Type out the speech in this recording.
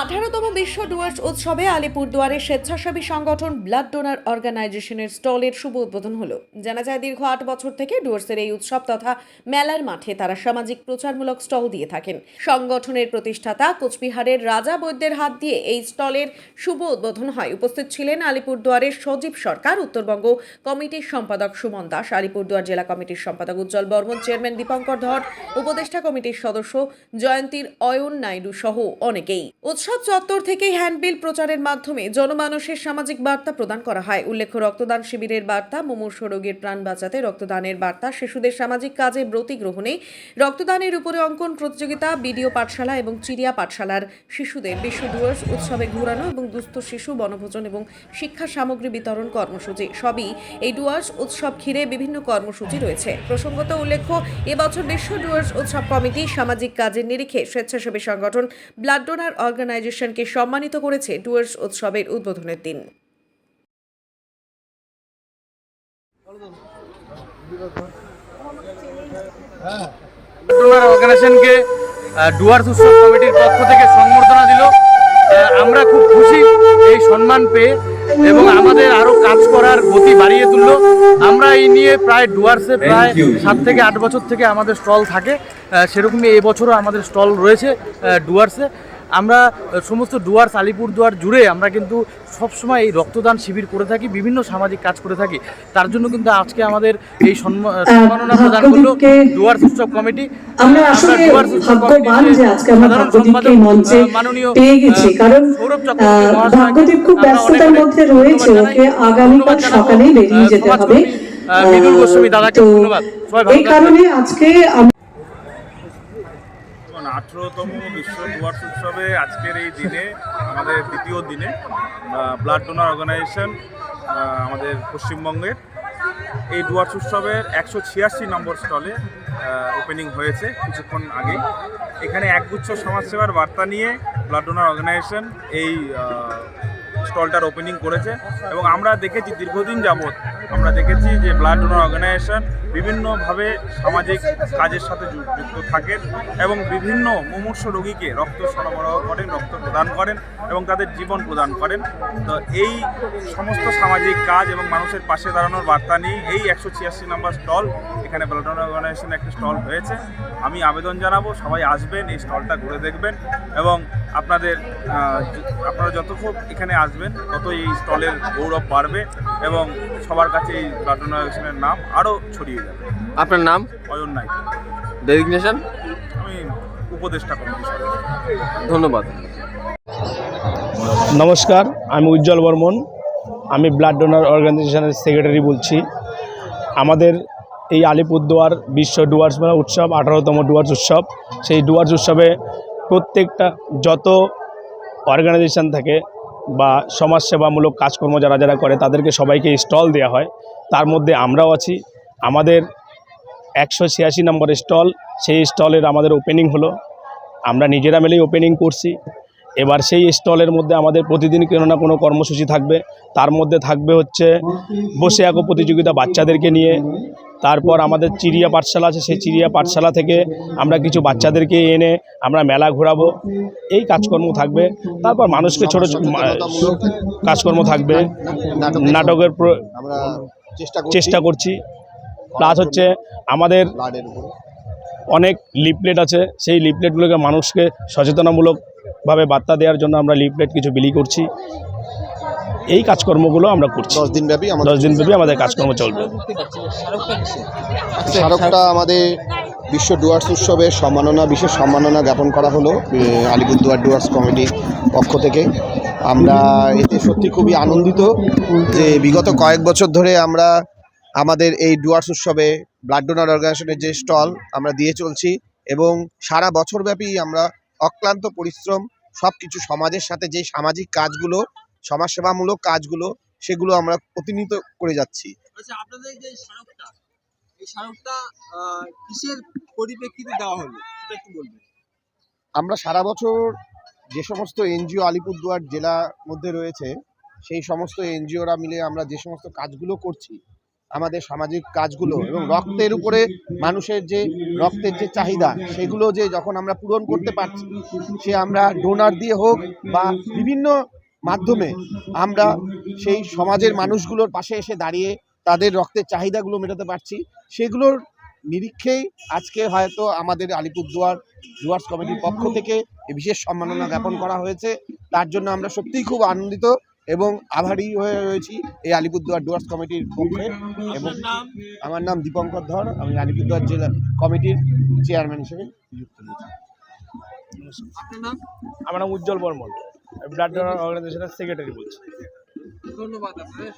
আঠারোতম বিশ্ব ডুয়ার্স উৎসবে আলিপুরদুয়ারের স্বেচ্ছাসেবী সংগঠন ব্লাড ডোনার অর্গানাইজেশনের স্টলের শুভ উদ্বোধন হলো। জানা যায় দীর্ঘ আট বছর থেকে ডুয়ার্সের এই উৎসব তথা মেলার মাঠে তারা সামাজিক প্রচারমূলক স্টল দিয়ে থাকেন। সংগঠনের প্রতিষ্ঠাতা কোচবিহারের রাজা বৈদ্যের হাত দিয়ে এই স্টলের শুভ উদ্বোধন হয়। উপস্থিত ছিলেন আলিপুরদুয়ারের সজীব সরকার উত্তরবঙ্গ কমিটির সম্পাদক সুমন দাস আলিপুরদুয়ার জেলা কমিটির সম্পাদক উজ্জ্বল বর্মন চেয়ারম্যান দীপঙ্কর ধর উপদেষ্টা কমিটির সদস্য জয়ন্তীর অয়ন নাইডু সহ অনেকেই। উৎসব চত্বর থেকে হ্যান্ডবিল প্রচারের মাধ্যমে জনমানুষের সামাজিক বার্তা প্রদান করা হয়। উল্লেখ্য, রক্তদান শিবিরের বার্তা, মুমূর্ষ রোগীর প্রাণ বাঁচাতে রক্তদানের বার্তা, শিশুদের সামাজিক কাজে ব্রতী গ্রহণে রক্তদানের উপরে অঙ্কন প্রতিযোগিতা, বিডিও পাঠশালা এবং চিড়িয়া পাঠশালার শিশুদের বিশ্ব ডুয়ার্স উৎসবে ঘুরানো এবং দুস্থ শিশু বনভোজন এবং শিক্ষা সামগ্রী বিতরণ কর্মসূচি। সবই এই ডুয়ার্স উৎসব ঘিরে বিভিন্ন কর্মসূচি রয়েছে। প্রসঙ্গত উল্লেখ্য, এবছর বিশ্ব ডুয়ার্স উৎসব কমিটি সামাজিক কাজের নিরিখে স্বেচ্ছাসেবী সংগঠন ব্লাড ডোনার অর্গানাইজেশনকে সম্মানিত করেছে ডুয়ার্স উৎসবের উদ্বোধনের দিন। ডুয়ার্স উৎসব কমিটির পক্ষ থেকে সংবর্ধনা দিল। আমরা খুব খুশি এই সম্মান পেয়ে এবং আমাদের আরও কাজ করার গতি বাড়িয়ে তুললো। এই নিয়ে প্রায় ডুয়ার্সে প্রায় সাত থেকে আট বছর থেকে আমাদের স্টল থাকে। সেরকমই এই বছরও আমাদের স্টল রয়েছে ডুয়ার্সে। আমরা সমস্ত ডুয়ার্স আলিপুরদুয়ার জুড়ে আমরা কিন্তু সবসময় এই রক্তদান শিবির করে থাকি বিভিন্ন সামাজিক কাজ করে থাকি। তার জন্য কিন্তু আজকে আমাদের এই সম্মাননা প্রদান করল ডুয়ার্স উৎসব কমিটি। আমরা আসলে ডুয়ার্স উৎসব সাধারণ সম্পাদক, মাননীয়, সৌরভ চক্রবর্তী খুব ব্যস্ততার মধ্যে রয়েছে। ওকে আগামীকাল সকালেই বেরিয়ে যেতে হবে। সমাজকর্মী, গোস্বামী দাদাকে ধন্যবাদ। সবাই ভালো এই কারণে আজকে আঠেরোতম বিশ্ব ডুয়ার্স উৎসবে আজকের এই দিনে আমাদের দ্বিতীয় দিনে ব্লাড ডোনার অর্গানাইজেশন আমাদের পশ্চিমবঙ্গের এই ডুয়ার্স উৎসবের একশো ছিয়াশি নম্বর স্টলে ওপেনিং হয়েছে কিছুক্ষণ আগেই। এখানে একগুচ্ছ সমাজসেবার বার্তা নিয়ে ব্লাড ডোনার অর্গানাইজেশন এই স্টলটার ওপেনিং করেছে এবং আমরা দেখেছি দীর্ঘদিন যাবৎ আমরা দেখেছি যে ব্লাড ডোনার অর্গানাইজেশন বিভিন্নভাবে সামাজিক কাজের সাথে যুক্ত থাকেন এবং বিভিন্ন মুমূর্ষ রোগীকে রক্ত সরবরাহ করেন, রক্ত প্রদান করেন এবং তাদের জীবন প্রদান করেন। তো এই সমস্ত সামাজিক কাজ এবং মানুষের পাশে দাঁড়ানোর বার্তা নিয়ে এই একশো ছিয়াশি নম্বর স্টল, এখানে ব্লাড ডোনার অর্গানাইজেশন একটি স্টল হয়েছে। আমি আবেদন জানাব, সবাই আসবেন, এই স্টলটা ঘুরে দেখবেন এবং আপনাদের আপনারা যত খুব এখানে আসবেন তত এই স্টলের গৌরব বাড়বে এবং সবার কাছে এই ডোনার নাম আরও ছড়িয়ে যাবে। আপনার নাম? অয়ন নাই ডেজিগনেশন আমি উপদেষ্টা কমিটি ধন্যবাদ। নমস্কার আমি উজ্জ্বল বর্মন। আমি ব্লাড ডোনার অর্গানাইজেশনের সেক্রেটারি বলছি। আমাদের এই আলিপুরদুয়ার বিশ্ব ডুয়ার্স মেলা উৎসব আঠারোতম ডুয়ার্স উৎসব। সেই ডুয়ার্স উৎসবে প্রত্যেকটা যত অর্গানাইজেশান থাকে বা সমাজসেবামূলক কাজকর্ম যারা যারা করে, তাদেরকে সবাইকে স্টল দেওয়া হয়। তার মধ্যে আমরাও আছি। আমাদের একশো ছিয়াশি নম্বর স্টল সেই স্টলের আমাদের ওপেনিং হলো। আমরা নিজেরা মিলেই ওপেনিং করছি। এবার সেই স্টলের মধ্যে আমাদের প্রতিদিন কোনো না কোনো কর্মসূচি থাকবে। তার মধ্যে থাকবে হচ্ছে বসে আঁকো প্রতিযোগিতা বাচ্চাদেরকে নিয়ে। তারপর আমাদের চিড়িয়া পাঠশালা আছে সেই চিড়িয়া পাঠশালা থেকে আমরা কিছু বাচ্চাদেরকে এনে আমরা মেলা ঘোরাবো। এই কাজকর্ম থাকবে। তারপর মানুষকে ছোটো কাজকর্ম থাকবে। নাটকের চেষ্টা করছি। প্লাস হচ্ছে আমাদের অনেক লিফলেট আছে। সেই লিফলেটগুলোকে মানুষকে সচেতনামূলকভাবে বার্তা দেওয়ার জন্য আমরা লিফলেট কিছু বিলি করছি। এই কাজকর্মগুলো আমরা করছি। দশ দিন ব্যাপী দশ আমাদের দিন ব্যাপী আমাদের কাজকর্ম চলবে। স্মারকটা আমাদের বিশ্ব ডুয়ার্স উৎসবের সম্মাননা বিশেষ সম্মাননা জ্ঞাপন করা হলো আলিপুরদুয়ার ডুয়ার্স কমিটির পক্ষ থেকে। আমরা এতে সত্যি খুবই আনন্দিত যে বিগত কয়েক বছর ধরে আমরা আমাদের এই ডুয়ার্স উৎসবে ব্লাড ডোনার অর্গানাইজেশনের যে স্টল আমরা দিয়ে চলছি এবং সারা বছরব্যাপী আমরা অক্লান্ত পরিশ্রম সব কিছু সমাজের সাথে যে সামাজিক কাজগুলো সমাজসেবামূলক কাজগুলো সেগুলো আমরা প্রতিনিধিত্ব করে যাচ্ছি। আচ্ছা আপনাদের যে স্মারকটা এই স্মারকটা কিসের পরিপ্রেক্ষিতে দেওয়া হলো? সেটা একটু বলবেন। আমরা সারা বছর যে সমস্ত এনজিও আলিপুরদুয়ার জেলার মধ্যে রয়েছে সেই সমস্ত এনজিওরা মিলে আমরা যে সমস্ত কাজগুলো করছি আমাদের সামাজিক কাজগুলো এবং রক্তের উপরে মানুষের যে রক্তের যে চাহিদা, সেগুলো যে যখন আমরা পূরণ করতে পারছি, সে আমরা ডোনার দিয়ে হোক বা বিভিন্ন মাধ্যমে আমরা সেই সমাজের মানুষগুলোর পাশে এসে দাঁড়িয়ে তাদের রক্তের চাহিদাগুলো মেটাতে পারছি। সেগুলোর নিরীক্ষেই আজকে হয়তো আমাদের আলিপুরদুয়ার ডুয়ার্স কমিটির পক্ষ থেকে এই বিশেষ সম্মাননা জ্ঞাপন করা হয়েছে। তার জন্য আমরা সত্যিই খুব আনন্দিত এবং আভারী হয়ে রয়েছি এই আলিপুরদুয়ার ডুয়ার্স কমিটির পক্ষে এবং আমার নাম দীপঙ্কর ধর আমি আলিপুরদুয়ার জেলা কমিটির চেয়ারম্যান হিসেবে নিযুক্ত হয়েছি আমার নাম উজ্জ্বল বর্মন। ব্লাড ডোনার অর্গানাইজেশনের সেক্রেটারি বলছি। ধন্যবাদ আপনাদের।